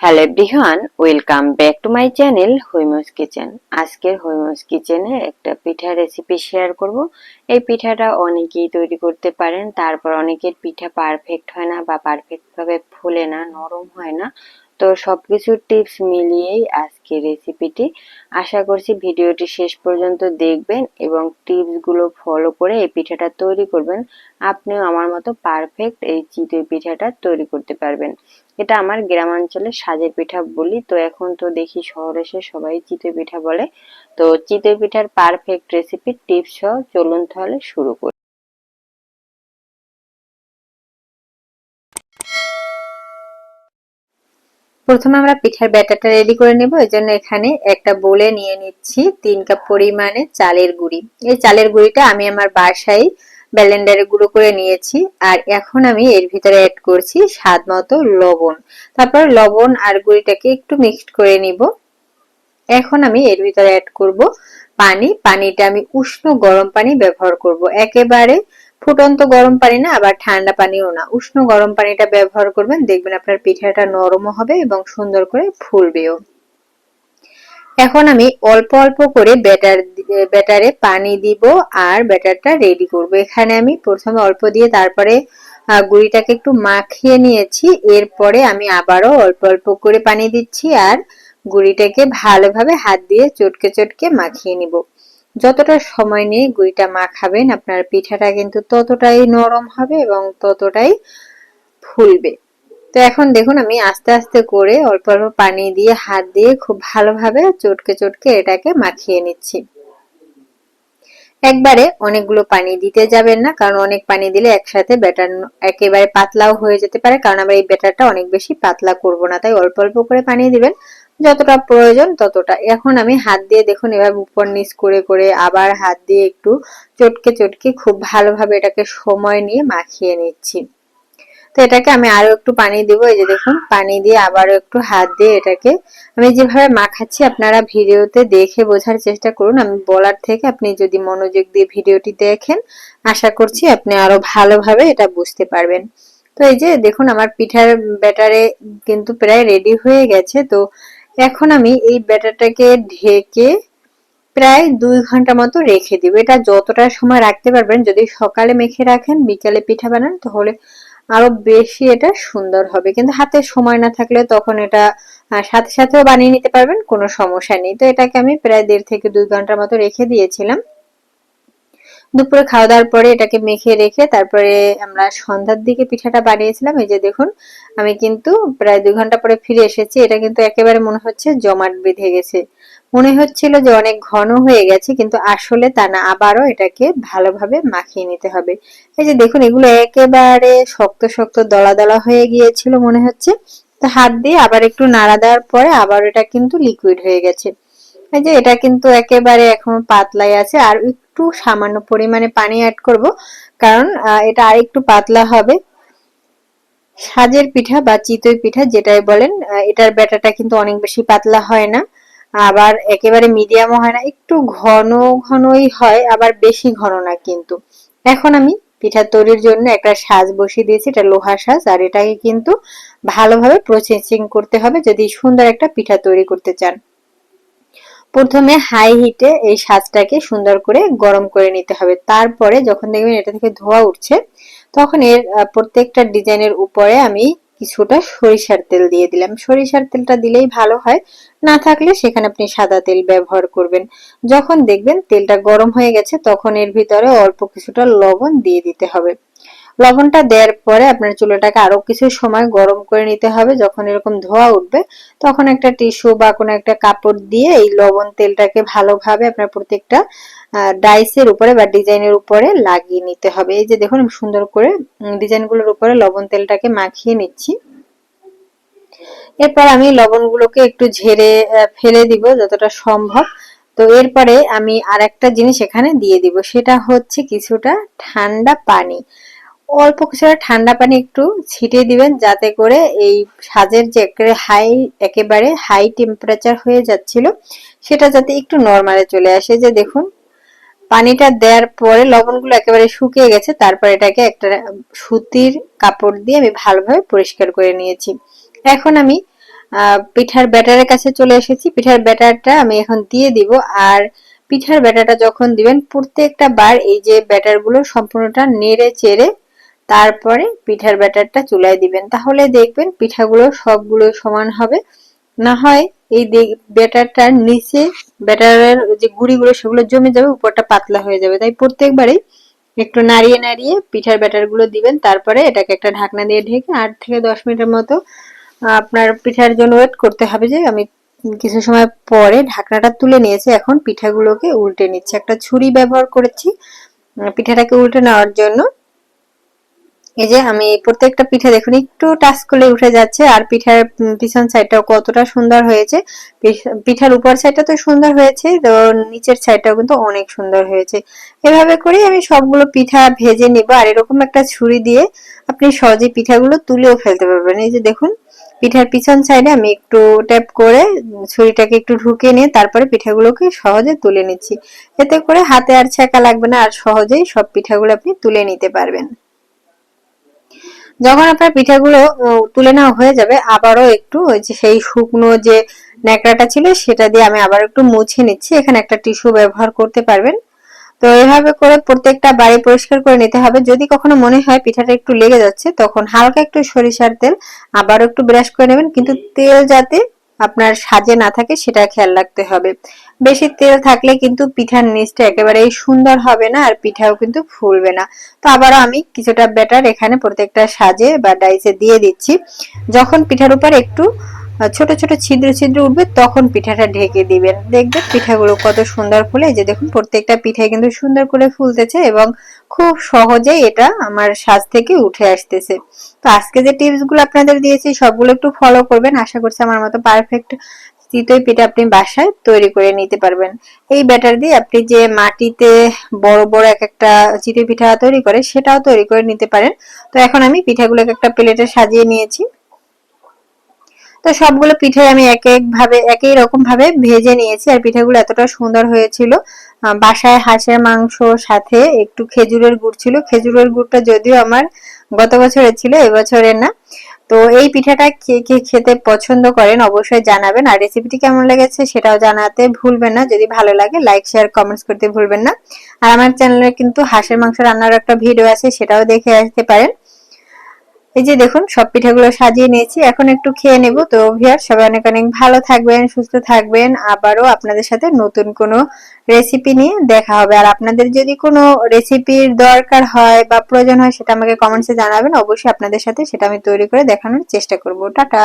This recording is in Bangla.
Hello everyone welcome back to my channel Haima's kitchen আজকের হৈমস কিচেনে একটা পিঠা রেসিপি শেয়ার করব। এই পিঠাটা অনেকেই তৈরি করতে পারেন, তারপর অনেকের পিঠা পারফেক্ট হয় না বা পারফেক্টভাবে ফুলে না, নরম হয় না। তো সবকিছু টিপস মিলিয়েই আজকে রেসিপিটি আশা করছি ভিডিওটি শেষ পর্যন্ত দেখবেন এবং টিপসগুলো ফলো করে এই পিঠাটা তৈরি করবেন। আপনিও আমার মতো পারফেক্ট এই চিতই পিঠাটা তৈরি করতে পারবেন। এটা আমার গ্রামাঞ্চলে সাজের পিঠা বলি। তো এখন তো দেখি শহরে এসে সবাই চিতই পিঠা বলে। তো চিতই পিঠার পারফেক্ট রেসিপি টিপস সহ চলুন তাহলে শুরু করি। প্রথমে আমরা পিঠার ব্যাটারটা রেডি করে নেব। এই জন্য এখানে একটা বলে নিয়ে নিচ্ছি তিন কাপ পরিমাণে চালের গুঁড়ি। এই চালের গুঁড়িটা আমি আমার বাসায় ব্যালেন্ডারে গুঁড়ো করে নিয়েছি আর এখন আমি এর ভিতরে অ্যাড করছি স্বাদ মতো লবণ। তারপর লবণ আর গুঁড়িটাকে একটু মিক্সড করে নিব। এখন আমি এর ভিতরে অ্যাড করব পানি। পানিটা আমি উষ্ণ গরম পানি ব্যবহার করব। একেবারে ফুটন্ত গরম পানি না, আবার ঠান্ডা পানিও না। উষ্ণ গরম পানিটা ব্যবহার করবেন, দেখবেন আপনার পিঠাটা নরমও হবে এবং সুন্দর করে ফুলবেও। এখন আমি অল্প অল্প করে ব্যাটার ব্যাটারে পানি দিব আর ব্যাটারটা রেডি করব। এখানে আমি প্রথমে অল্প দিয়ে তারপরে গুড়িটাকে একটু মাখিয়ে নিয়েছি। এরপরে আমি আবারও অল্প অল্প করে পানি দিচ্ছি আর গুড়িটাকে ভালোভাবে হাত দিয়ে চটকে চটকে মাখিয়ে নিব। যতটা সময় নিয়ে গুড়িটা মাখাবেন, আপনার পিঠাটা কিন্তু ততটাই নরম হবে এবং ততটাই ফুলবে। তো এখন দেখুন, আমি আস্তে আস্তে করে অল্প অল্প পানি দিয়ে, হাত দিয়ে খুব ভালোভাবে চটকে চটকে এটাকে মাখিয়ে নিচ্ছি। একবারে অনেকগুলো পানি দিতে যাবেন না, কারণ অনেক পানি দিলে একসাথে ব্যাটার একেবারে পাতলাও হয়ে যেতে পারে, কারণ আমরা এই ব্যাটারটা অনেক বেশি পাতলা করব না, তাই অল্প অল্প করে পানি দিবেন। যতটা প্রয়োজন ততটা। এখন আমি হাত দিয়ে দেখুন এভাবে উপর নিচ করে করে আবার হাত দিয়ে একটু চটকে চটকে খুব ভালোভাবে এটাকে সময় নিয়ে মাখিয়ে নিচ্ছি। তো এটাকে আমি আরও একটু পানি দিব, এই যে দেখুন, পানি দিয়ে আবারও একটু হাত দিয়ে এটাকে আমি যেভাবে মাখাচ্ছি আপনারা ভিডিওতে দেখে বোঝার চেষ্টা করুন। আমি বলার থেকে আপনি যদি মনোযোগ দিয়ে ভিডিওটি দেখেন, আশা করছি আপনি আরও ভালোভাবে এটা বুঝতে পারবেন। তো এই যে দেখুন, আমার পিঠার ব্যাটারে কিন্তু প্রায় রেডি হয়ে গেছে। তো এখন আমি এই ব্যাটারটাকে ঢেকে প্রায় দুই ঘণ্টা মতো রেখে দিব। এটা যতটা সময় রাখতে পারবেন, যদি সকালে মেখে রাখেন, বিকালে পিঠা বানান, তাহলে আরও বেশি এটা সুন্দর হবে। কিন্তু হাতে সময় না থাকলে তখন এটা সাথে সাথেও বানিয়ে নিতে পারবেন, কোনো সমস্যা নেই। তো এটাকে আমি প্রায় দেড় থেকে দুই ঘণ্টার মতো রেখে দিয়েছিলাম। দুপুরে খাওয়া দাওয়ার পরে এটাকে মেখে রেখে তারপরে আমরা সন্ধ্যার দিকে পিঠাটা বানিয়েছিলাম। এই যে দেখুন, আমি কিন্তু প্রায় দুই ঘণ্টা পরে ফিরে এসেছি। এটা কিন্তু একেবারে মনে হচ্ছে জমাট বেঁধে গেছে। মনে হচ্ছিল যে অনেক ঘন হয়ে গেছে, কিন্তু আসলে তা না। আবারও এটাকে ভালোভাবে মাখিয়ে নিতে হবে। এই যে দেখুন, এগুলো একেবারে শক্ত শক্ত, দলা দলা হয়ে গিয়েছিল মনে হচ্ছে। তো হাত দিয়ে আবার একটু নাড়া দেওয়ার পরে আবার এটা কিন্তু লিকুইড হয়ে গেছে। এই যে এটা কিন্তু একেবারে এখন পাতলাই আছে, আর একটু সামান্য পরিমাণে পানি অ্যাড করব, কারণ এটা আর একটু পাতলা হবে। সাজের পিঠা বা চিতই পিঠা যেটাই বলেন এটার ব্যাটাটা কিন্তু অনেক বেশি পাতলা হয় না। আবার একেবারে মিডিয়ামও হয় না, একটু ঘন ঘনই হয়, আবার বেশি ঘন না কিন্তু। এখন আমি পিঠা তৈরির জন্য একটা সাজ বসিয়ে দিয়েছি, এটা লোহা সাজ, আর এটাকে কিন্তু ভালোভাবে প্রসেসিং করতে হবে, যদি সুন্দর একটা পিঠা তৈরি করতে চান। প্রথমে হাই হিটে এই সাজটাকে সুন্দর করে গরম করে নিতে হবে। তারপরে যখন দেখবেন এটা থেকে ধোয়া উঠছে, তখন এর প্রত্যেকটা ডিজাইনের উপরে আমি কিছুটা সরিষার তেল দিয়ে দিলাম। সরিষার তেলটা দিলেই ভালো হয়, না থাকলে সেখানে আপনি সাদা তেল ব্যবহার করবেন। যখন দেখবেন তেলটা গরম হয়ে গেছে, তখন এর ভিতরে অল্প কিছুটা লবণ দিয়ে দিতে হবে। লবণটা দেওয়ার পরে আপনার চুলাটাকে আরও কিছু সময় গরম করে নিতে হবে। যখন এরকম ধোয়া উঠবে, তখন একটা টিস্যু বা কোনো একটা কাপড় দিয়ে এই লবণ তেলটাকে ভালোভাবে আপনার প্রত্যেকটা ডাইসের উপরে বা ডিজাইনের উপরে লাগিয়ে নিতে হবে। এই যে দেখুন, সুন্দর করে ডিজাইনগুলোর উপরে লবণ তেলটাকে মাখিয়ে নিচ্ছি। এরপর আমি লবণগুলোকে একটু ঝেড়ে ফেলে দিব যতটা সম্ভব। তো এরপরে আমি আর একটা জিনিস এখানে দিয়ে দিব, সেটা হচ্ছে কিছুটা ঠান্ডা পানি। অল্প কিছুটা ঠান্ডা পানি একটু ছিটিয়ে দিবেন, যাতে করে এই সাজের যে একেবারে হাই একেবারে হাই টেম্পারেচার হয়ে যাচ্ছিল, সেটা যাতে একটু নর্মালে চলে আসে। যে দেখুন, পানিটা দেওয়ার পরে লবণগুলো একেবারে শুকিয়ে গেছে, তারপর এটাকে একটা সুতির কাপড় দিয়ে আমি ভালোভাবে পরিষ্কার করে নিয়েছি। এখন আমি পিঠার ব্যাটারের কাছে চলে এসেছি। পিঠার ব্যাটারটা আমি এখন দিয়ে দিব, আর পিঠার ব্যাটারটা যখন দিবেন, প্রত্যেকটা বার এই যে ব্যাটারগুলো সম্পূর্ণটা নেড়ে চেড়ে তারপরে পিঠার ব্যাটারটা চুলায় দিবেন। তাহলে দেখবেন পিঠাগুলো সবগুলো সমান হবে। না হয় এই ব্যাটারটার নিচে ব্যাটারের যে গুঁড়িগুলো সেগুলো জমে যাবে, উপরটা পাতলা হয়ে যাবে। তাই প্রত্যেকবারই একটু নাড়িয়ে নাড়িয়ে পিঠার ব্যাটারগুলো দিবেন। তারপরে এটাকে একটা ঢাকনা দিয়ে ঢেকে আট থেকে দশ মিনিটের মতো আপনার পিঠার জন্য ওয়েট করতে হবে যে আমি কিছু সময় পরে ঢাকনাটা তুলে নিয়েছি। এখন পিঠাগুলোকে উল্টে নিচ্ছি। একটা ছুরি ব্যবহার করেছি পিঠাটাকে উল্টে নেওয়ার জন্য। এই যে আমি প্রত্যেকটা পিঠা দেখুন, একটু টাচ করলে উঠে যাচ্ছে, আর পিঠার পিছন সাইডটাও কতটা সুন্দর হয়েছে। পিঠ- পিঠার উপর সাইডটা তো সুন্দর হয়েছে, তো নিচের সাইডটাও কিন্তু অনেক সুন্দর হয়েছে। এভাবে করেই আমি সবগুলো পিঠা ভেজে নিব, আর এরকম একটা ছুরি দিয়ে আপনি সহজে পিঠাগুলো তুলেও ফেলতে পারবেন। এই যে দেখুন, পিঠার পিছন সাইডে আমি একটু ট্যাপ করে ছুরিটাকে একটু ঢুকিয়ে নিয়ে তারপরে পিঠাগুলোকে সহজে তুলে নিচ্ছি। এতে করে হাতে আর ছেঁকা লাগবে না, আর সহজেই সব পিঠাগুলো আপনি তুলে নিতে পারবেন। যখন আপনার পিঠাগুলো তুলে নেওয়া হয়ে যাবে। আবারও একটু ওই যে সেই শুকনো যে ন্যাকড়াটা ছিল সেটা দিয়ে আমি আবার একটু মুছে নিচ্ছি। এখানে একটা টিস্যু ব্যবহার করতে পারবেন। তো এভাবে করে প্রত্যেকটা বাড়ি পরিষ্কার করে নিতে হবে। যদি কখনো মনে হয় পিঠাটা একটু লেগে যাচ্ছে তখন হালকা একটু সরিষার তেল আবার একটু ব্রাশ করে নেবেন। কিন্তু তেল যাতে আপনার সাজে না থাকে সেটা খেয়াল রাখতে হবে। বেশি তেল থাকলে কিন্তু পিঠার নিচটা একেবারেই সুন্দর হবে না আর পিঠাও কিন্তু ফুলবে না। তো আবারও আমি কিছুটা ব্যাটার এখানে প্রত্যেকটা সাজে বা ডাইসে দিয়ে দিচ্ছি। যখন পিঠার উপর একটু ছোট ছোট ছিদ্র ছিদ্র উঠবে, তখন পিঠাটা ঢেকে দিবেন। দেখবেন পিঠাগুলো কত সুন্দর ফুলে। যে দেখুন, প্রত্যেকটা পিঠাই কিন্তু সুন্দর করে ফুলতেছে এবং খুব সহজেই এটা আমার সাজ থেকে উঠে আসতেছে। তো আজকে যে টিপসগুলো আপনাদের দিয়েছি, সবগুলো একটু ফলো করবেন। আশা করছি আমার মতো পারফেক্ট চিতই পিঠা আপনি বাসায় তৈরি করে নিতে পারবেন। এই ব্যাটার দিয়ে আপনি যে মাটিতে বড় বড় এক একটা চিতই পিঠা তৈরি করে, সেটাও তৈরি করে নিতে পারেন। তো এখন আমি পিঠাগুলোকে একটা প্লেটে সাজিয়ে নিয়েছি। তো সবগুলো পিঠে আমি এক এক ভাবে, একই রকম ভাবে ভেজে নিয়েছি, আর পিঠাগুলো এতটা সুন্দর হয়েছিল। বাসায় হাঁসের মাংস, সাথে একটু খেজুরের গুড় ছিল। খেজুরের গুড়টা যদিও আমার গত বছরের ছিল, এবছরের না। তো এই পিঠাটা কে কে খেতে পছন্দ করেন অবশ্যই জানাবেন। আর রেসিপিটি কেমন লেগেছে সেটাও জানাতে ভুলবেন না। যদি ভালো লাগে লাইক শেয়ার কমেন্টস করতে ভুলবেন না। আর আমার চ্যানেলে কিন্তু হাঁসের মাংস রান্নার একটা ভিডিও আছে, সেটাও দেখে আসতে পারেন। এই যে দেখুন, সব পিঠাগুলো সাজিয়ে নিয়েছি। এখন একটু খেয়ে নেব। তো ভিয়ার সবাই অনেক অনেক ভালো থাকবেন, সুস্থ থাকবেন। আবারও আপনাদের সাথে নতুন কোনো রেসিপি নিয়ে দেখা হবে। আর আপনাদের যদি কোনো রেসিপির দরকার হয় বা প্রয়োজন হয়, সেটা আমাকে কমেন্টসে জানাবেন। অবশ্যই আপনাদের সাথে সেটা আমি তৈরি করে দেখানোর চেষ্টা করব। টাটা!